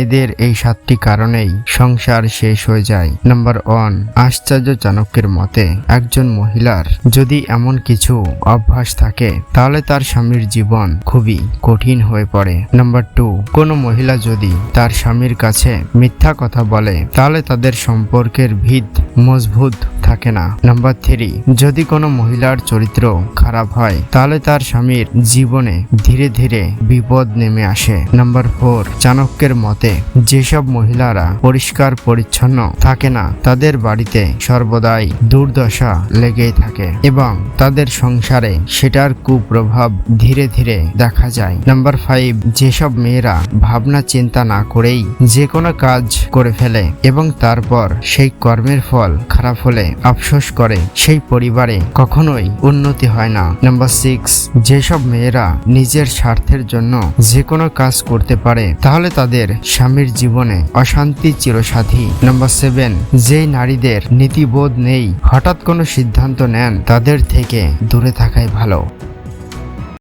মেয়েদের এই সাতটি কারণেই সংসার শেষ হয়ে যায়। নাম্বার ওয়ান আশ্চর্য চাণক্যের মতে, একজন মহিলার যদি এমন কিছু অভ্যাস থাকে, তাহলে তার স্বামীর জীবন খুবই কঠিন হয়ে পড়ে। নাম্বার টু কোনো মহিলা যদি তার স্বামীর কাছে মিথ্যা কথা বলে, তাহলে তাদের সম্পর্কের ভিত মজবুত থাকে না। নাম্বার থ্রি যদি কোনো মহিলার চরিত্র খারাপ হয়, তাহলে তার স্বামীর জীবনে ধীরে ধীরে বিপদ নেমে আসে। নাম্বার ফোর চাণক্যের মতে, যেসব মহিলারা পরিষ্কার পরিচ্ছন্ন থাকে না, তাদের বাড়িতে সর্বদাই দুর্দশা লেগেই থাকে এবং তাদের সংসারে সেটার কুপ্রভাব ধীরে ধীরে দেখা যায়। নাম্বার ফাইভ যেসব মেয়েরা ভাবনা চিন্তা না করেই যে কোনো কাজ করে ফেলে এবং তারপর সেই কর্মের ফল খারাপ হলে আফসোস করে সেই পরিবারে কখনোই উন্নতি হয় না। নাম্বার সিক্স যেসব মেয়েরা নিজের স্বার্থের জন্য যে কোনো কাজ করতে পারে, তাহলে তাদের স্বামীর জীবনে অশান্তি চিরসাথী। নাম্বার সেভেন যে নারীদের নীতিবোধ নেই, হঠাৎ কোনো সিদ্ধান্ত নেন, তাদের থেকে দূরে থাকাই ভালো।